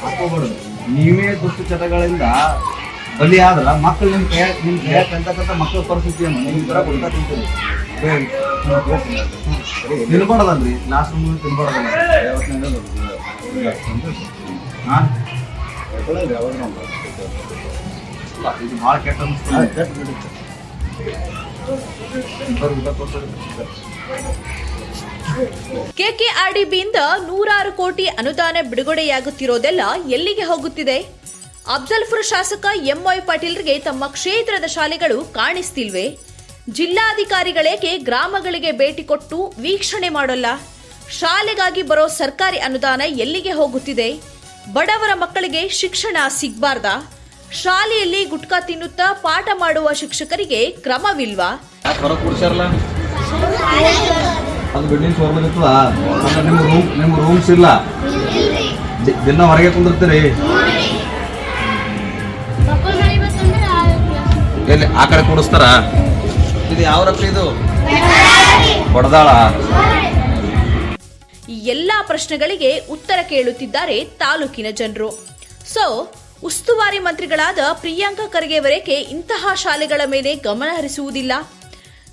ಹಾಕೋಬಾರ್ದು ನೀವೇ ದುಷ್ಟ ಚಟಗಳಿಂದ ಬಲಿ ಆದ್ರ ಮಕ್ಕಳು ನಿಮ್ ಕೈ ನಿಮ್ ಕೈ ಕಂತಕ್ಕಂಥ ಮಕ್ಕಳ ಪರಿಸ್ಥಿತಿ ಏನು ನಿಮ್ ತರ ಕೊಡ್ತಾ ತಿಂತೀರಿ ತಿನ್ಬಾರ್ದಲ್ರಿ ಲಾಸ್ಟ್ ರೂಮ್ ತಿನ್ಬಾರ್ದಲ್ಲ ಹಾ ಇದು ಭಾಳ ಕೆಟ್ಟ ಅನಿಸ್ತದೆ ಇಬ್ಬರು ಊಟ ಕೊಡ್ತಾರೆ. ಕೆಕೆಆರ್ಡಿಬಿಯಿಂದ ನೂರಾರು ಕೋಟಿ ಅನುದಾನ ಬಿಡುಗಡೆಯಾಗುತ್ತಿರೋದೆಲ್ಲ ಎಲ್ಲಿಗೆ ಹೋಗುತ್ತಿದೆ? ಅಫ್ಜಲ್ಪುರ ಶಾಸಕ ಎಂವೈ ಪಾಟೀಲ್ರಿಗೆ ತಮ್ಮ ಕ್ಷೇತ್ರದ ಶಾಲೆಗಳು ಕಾಣಿಸ್ತಿಲ್ವೆ? ಜಿಲ್ಲಾಧಿಕಾರಿಗಳೇಕೆ ಗ್ರಾಮಗಳಿಗೆ ಭೇಟಿ ಕೊಟ್ಟು ವೀಕ್ಷಣೆ ಮಾಡೋಲ್ಲ? ಶಾಲೆಗಾಗಿ ಬರೋ ಸರ್ಕಾರಿ ಅನುದಾನ ಎಲ್ಲಿಗೆ ಹೋಗುತ್ತಿದೆ? ಬಡವರ ಮಕ್ಕಳಿಗೆ ಶಿಕ್ಷಣ ಸಿಗಬಾರ್ದ? ಶಾಲೆಯಲ್ಲಿ ಗುಟ್ಕಾ ತಿನ್ನುತ್ತಾ ಪಾಠ ಮಾಡುವ ಶಿಕ್ಷಕರಿಗೆ ಕ್ರಮವಿಲ್ವಾ? ಅದು ಬಿಲ್ಡಿಂಗ್ ಹೊರಗಿರ್ತದ ಅಂದ್ರೆ ನಿಮ್ಮ ರೂಮ್ ನಿಮ್ಮ ರೂಮ್ಸ್ ಇಲ್ಲ. ದಿನ ಹೊರಗೆ ಕುಂದಿರ್ತೀರಿ. ಎಲ್ಲಿ, ಆ ಕಡೆ ಕೂಡಿಸ್ತಾರ? ಇದು ಯಾವ ರೊಕ್ಕ ಇದು? ಹೊಡೆದಾಳ ಎಲ್ಲಾ ಪ್ರಶ್ನೆಗಳಿಗೆ ಉತ್ತರ ಕೇಳುತ್ತಿದ್ದಾರೆ ತಾಲೂಕಿನ ಜನರು. ಸೊ ಉಸ್ತುವಾರಿ ಮಂತ್ರಿಗಳಾದ ಪ್ರಿಯಾಂಕ ಖರ್ಗೆವರೆಗೆ ಇಂತಹ ಶಾಲೆಗಳ ಮೇಲೆ ಗಮನ ಹರಿಸುವುದಿಲ್ಲ.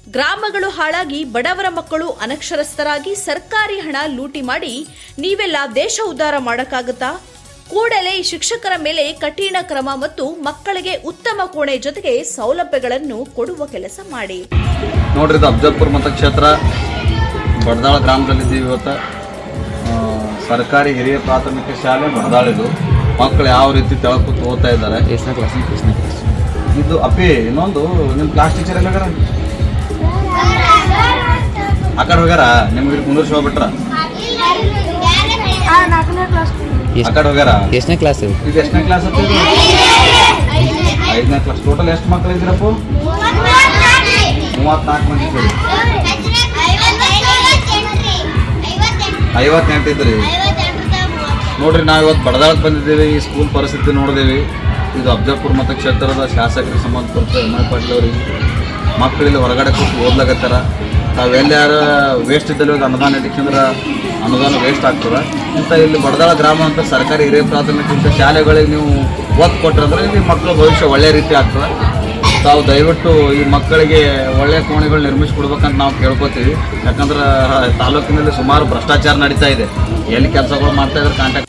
ಗ್ರಾಮಗಳು ಹಾಳಾಗಿ ಬಡವರ ಮಕ್ಕಳು ಅನಕ್ಷರಸ್ಥರಾಗಿ ಸರ್ಕಾರಿ ಹಣ ಲೂಟಿ ಮಾಡಿ ನೀವೆಲ್ಲ ದೇಶ ಉದ್ಧಾರ ಮಾಡೋಕ್ಕಾಗತ್ತಾ? ಕೂಡಲೇ ಶಿಕ್ಷಕರ ಮೇಲೆ ಕಠಿಣ ಕ್ರಮ ಮತ್ತು ಮಕ್ಕಳಿಗೆ ಉತ್ತಮ ಕೋಣೆ ಜೊತೆಗೆ ಸೌಲಭ್ಯಗಳನ್ನು ಕೊಡುವ ಕೆಲಸ ಮಾಡಿ. ನೋಡ್ರಿ ಇದು ಅಫ್ಜಲ್ಪುರ ಮತಕ್ಷೇತ್ರ ಬಡದಾಳ ಗ್ರಾಮದಲ್ಲಿದ್ದೀವಿ ಇವತ್ತು. ಆ, ಸರ್ಕಾರಿ ಹಿರಿಯ ಪ್ರಾಥಮಿಕ ಶಾಲೆ ಬಡದಾಳಿದು. ಮಕ್ಕಳು ಯಾವ ರೀತಿ ತೆಳಕು ಓದ್ತಾ ಇದ್ದಾರೆ? ಇದು ಅಪ್ಪಿ ಇನ್ನೊಂದು ನಿಮ್ಮ ಕ್ಲಾಸ್ ಟೀಚರ್ ಎಲ್ಲಾಗಾರ ಆ ಕಡೆ ಹೋಗ್ಯಾರ? ನಿಮ್ಗೆ ಕುಂದರ್ಸಿ ಹೋಗ್ಬಿಟ್ರ? ಆ ಕಡೆ ಹೋಗ್ಯಾರ? ಎಷ್ಟನೇ ಕ್ಲಾಸ್ ಇದು? ಎಷ್ಟನೇ ಕ್ಲಾಸ್ ಐದನೇ ಕ್ಲಾಸ್ ಟೋಟಲ್ ಎಷ್ಟು ಮಕ್ಕಳು ಇದ್ದೀರಪ್ಪ? ಮೂವತ್ನಾಲ್ಕು ಮಂದಿ ಇದ್ದೀರಿ ಐವತ್ತೆಂಟು ಇದ್ರಿ. ನೋಡ್ರಿ ನಾವು ಇವತ್ತು ಬಡದಾಳಕ್ಕೆ ಬಂದಿದ್ದೀವಿ ಈ ಸ್ಕೂಲ್ ಪರಿಸ್ಥಿತಿ ನೋಡಿದೇವಿ. ಇದು ಅಫ್ಜಲ್ಪುರ ಮತಕ್ಷೇತ್ರದ ಶಾಸಕರಿಗೆ ಸಂಬಂಧಪಟ್ಟ ಎಂ ಎಲ್ ಪಾಟೀಲ್ ಅವರಿಗೆ ಮಕ್ಕಳಿಲ್ಲಿ ಹೊರಗಡೆ ಕೂತು ಓದ್ಲಾಕತ್ತಾರ. ತಾವೆಲ್ಲಾರ ವೇಸ್ಟ್ ಇದ್ದಲ್ಲಿ ಅನುದಾನ ಇಟ್ಟಿಕ್ಕಂದ್ರೆ ಅನುದಾನ ವೇಸ್ಟ್ ಆಗ್ತದೆ. ಇಂಥ ಇಲ್ಲಿ ಬಡದಾಳ ಗ್ರಾಮ ಅಂತ ಸರ್ಕಾರಿ ಹಿರಿಯ ಪ್ರಾಥಮಿಕ ಇಂಥ ಶಾಲೆಗಳಿಗೆ ನೀವು ಒತ್ತು ಕೊಟ್ಟರೆ ಇಲ್ಲಿ ಮಕ್ಕಳು ಭವಿಷ್ಯ ಒಳ್ಳೆ ರೀತಿ ಆಗ್ತದೆ. ತಾವು ದಯವಿಟ್ಟು ಈ ಮಕ್ಕಳಿಗೆ ಒಳ್ಳೆಯ ಕೋಣೆಗಳು ನಿರ್ಮಿಸ್ಕೊಡ್ಬೇಕಂತ ನಾವು ಕೇಳ್ಕೊತೀವಿ. ಯಾಕಂದ್ರೆ ತಾಲೂಕಿನಲ್ಲಿ ಸುಮಾರು ಭ್ರಷ್ಟಾಚಾರ ನಡೀತಾ ಇದೆ. ಎಲ್ಲಿ ಕೆಲಸಗಳು ಮಾಡ್ತಾ ಇದ್ರೆ ಕಾಂಟ್ಯಾಕ್ಟ್